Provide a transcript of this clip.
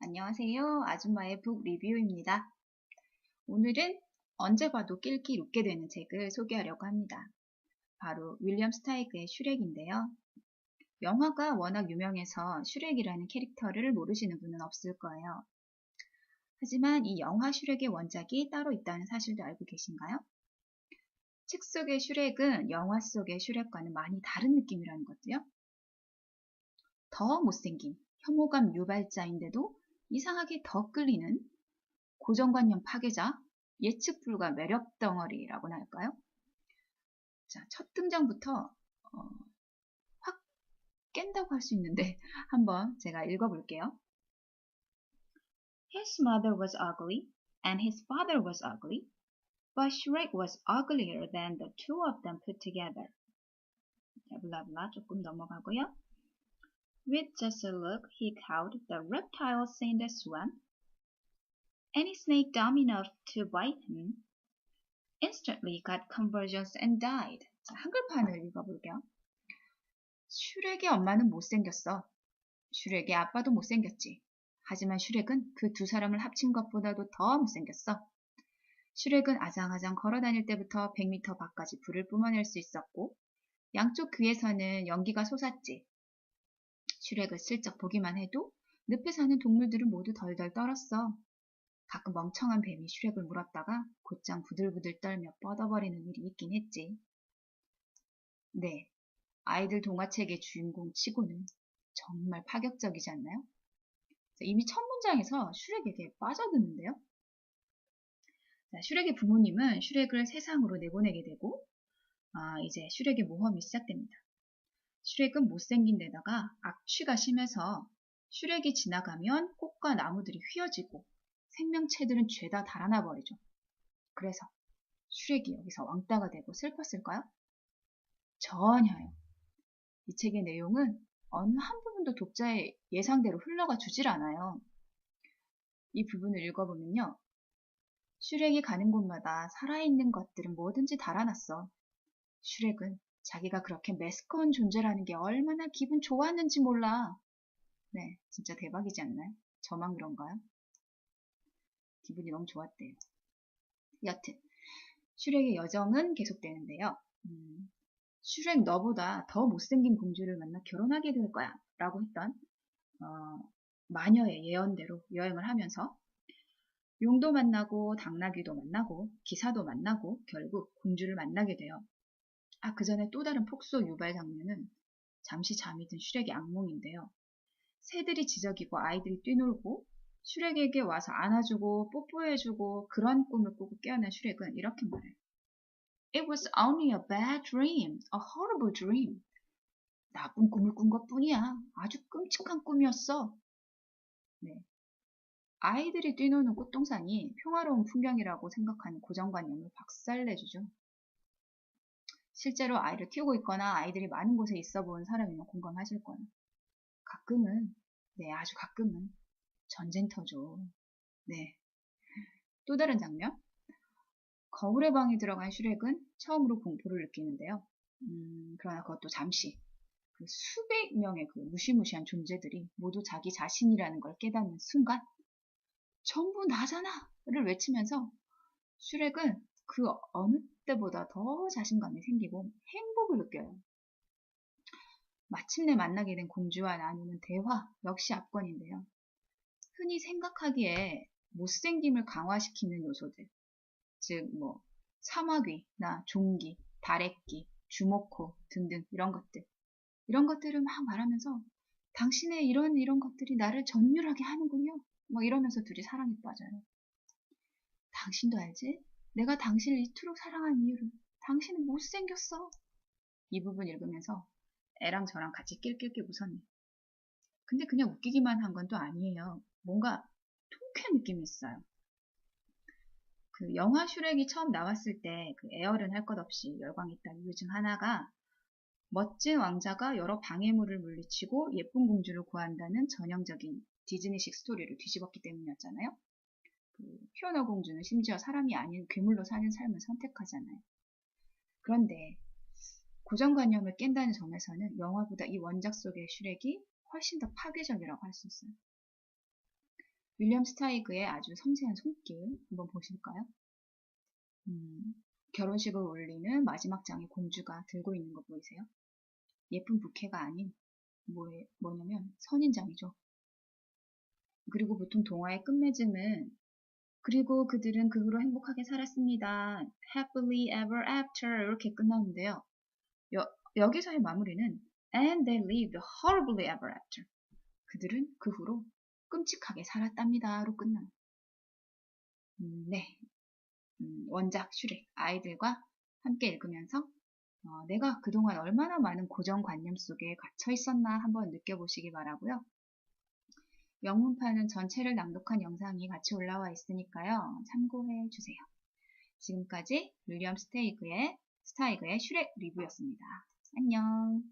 안녕하세요. 아줌마의 북 리뷰입니다. 오늘은 언제 봐도 낄낄 웃게 되는 책을 소개하려고 합니다. 바로 윌리엄 스타이그의 슈렉인데요. 영화가 워낙 유명해서 슈렉이라는 캐릭터를 모르시는 분은 없을 거예요. 하지만 이 영화 슈렉의 원작이 따로 있다는 사실도 알고 계신가요? 책 속의 슈렉은 영화 속의 슈렉과는 많이 다른 느낌이라는 것도요. 더 못생긴 혐오감 유발자인데도 이상하게 더 끌리는 고정관념 파괴자, 예측 불가 매력 덩어리라고나 할까요? 자, 첫 등장부터 어, 확 깬다고 할 수 있는데 한번 제가 읽어볼게요. His mother was ugly and his father was ugly, but Shrek was uglier than the two of them put together. 자, 블라블라 조금 넘어가고요. With just a look, he cowed the reptile saint swam. Any snake dumb enough to bite him instantly got conversions and died. 자, 한글판을 읽어볼게요. 슈렉의 엄마는 못생겼어. 슈렉의 아빠도 못생겼지. 하지만 슈렉은 그 두 사람을 합친 것보다도 더 못생겼어. 슈렉은 아장아장 걸어 다닐 때부터 100m 밖까지 불을 뿜어낼 수 있었고 양쪽 귀에서는 연기가 솟았지. 슈렉을 슬쩍 보기만 해도 늪에 사는 동물들은 모두 덜덜 떨었어. 가끔 멍청한 뱀이 슈렉을 물었다가 곧장 부들부들 떨며 뻗어버리는 일이 있긴 했지. 네, 아이들 동화책의 주인공 치고는 정말 파격적이지 않나요? 이미 첫 문장에서 슈렉에게 빠져드는데요. 자, 슈렉의 부모님은 슈렉을 세상으로 내보내게 되고 아, 이제 슈렉의 모험이 시작됩니다. 슈렉은 못생긴 데다가 악취가 심해서 슈렉이 지나가면 꽃과 나무들이 휘어지고 생명체들은 죄다 달아나 버리죠. 그래서 슈렉이 여기서 왕따가 되고 슬펐을까요? 전혀요. 이 책의 내용은 어느 한 부분도 독자의 예상대로 흘러가 주질 않아요. 이 부분을 읽어보면요. 슈렉이 가는 곳마다 살아있는 것들은 뭐든지 달아났어. 슈렉은 자기가 그렇게 매스꺼운 존재라는 게 얼마나 기분 좋았는지 몰라. 네, 진짜 대박이지 않나요? 저만 그런가요? 기분이 너무 좋았대요. 여튼 슈렉의 여정은 계속되는데요. 음, 슈렉 너보다 더 못생긴 공주를 만나 결혼하게 될 거야 라고 했던 어, 마녀의 예언대로 여행을 하면서 용도 만나고 당나귀도 만나고 기사도 만나고 결국 공주를 만나게 돼요. 아, 그 전에 또 다른 폭소 유발 장면은 잠시 잠이 든 슈렉의 악몽인데요. 새들이 지저귀고 아이들이 뛰놀고 슈렉에게 와서 안아주고 뽀뽀해주고 그런 꿈을 꾸고 깨어난 슈렉은 이렇게 말해요. It was only a bad dream, a horrible dream. 나쁜 꿈을 꾼 것 뿐이야. 아주 끔찍한 꿈이었어. 네. 아이들이 뛰노는 꽃동산이 평화로운 풍경이라고 생각하는 고정관념을 박살내주죠. 실제로 아이를 키우고 있거나 아이들이 많은 곳에 있어 본 사람이면 공감하실 거예요. 가끔은, 네, 아주 가끔은 전쟁터죠. 네. 또 다른 장면. 거울의 방에 들어간 슈렉은 처음으로 공포를 느끼는데요. 음, 그러나 그것도 잠시. 그 수백 명의 그 무시무시한 존재들이 모두 자기 자신이라는 걸 깨닫는 순간, 전부 나잖아!를 외치면서 슈렉은 그 어느 때보다 더 자신감이 생기고 행복을 느껴요. 마침내 만나게 된 공주와 나누는 대화 역시 압권인데요. 흔히 생각하기에 못생김을 강화시키는 요소들, 즉, 뭐, 사마귀나 종기, 다래끼, 주목호 등등 이런 것들. 이런 것들을 막 말하면서 당신의 이런 이런 것들이 나를 전율하게 하는군요. 뭐 이러면서 둘이 사랑에 빠져요. 당신도 알지? 내가 당신을 이토록 사랑한 이유를. 당신은 못생겼어. 이 부분 읽으면서 애랑 저랑 같이 낄낄낄 웃었네. 근데 그냥 웃기기만 한 건 또 아니에요. 뭔가 통쾌한 느낌이 있어요. 그 영화 슈렉이 처음 나왔을 때 그 에어른 할 것 없이 열광했던 이유 중 하나가 멋진 왕자가 여러 방해물을 물리치고 예쁜 공주를 구한다는 전형적인 디즈니식 스토리를 뒤집었기 때문이었잖아요. 그 피오나 공주는 심지어 사람이 아닌 괴물로 사는 삶을 선택하잖아요. 그런데 고정관념을 깬다는 점에서는 영화보다 이 원작 속의 슈렉이 훨씬 더 파괴적이라고 할 수 있어요. 윌리엄 스타이그의 아주 섬세한 손길 한번 보실까요? 음, 결혼식을 올리는 마지막 장에 공주가 들고 있는 거 보이세요? 예쁜 부케가 아닌 뭐, 뭐냐면 선인장이죠. 그리고 보통 동화의 끝맺음은 그리고 그들은 그 후로 행복하게 살았습니다. happily ever after 이렇게 끝나는데요. 여, 여기서의 마무리는 and they lived horribly ever after. 그들은 그 후로 끔찍하게 살았답니다로 끝나요. 음, 네. 음, 원작 슈렉 아이들과 함께 읽으면서 어, 내가 그동안 얼마나 많은 고정관념 속에 갇혀 있었나 한번 느껴보시기 바라고요. 영문판은 전체를 낭독한 영상이 같이 올라와 있으니까요. 참고해 주세요. 지금까지 윌리엄 스테이그의 스타이그의 슈렉 리뷰였습니다. 안녕.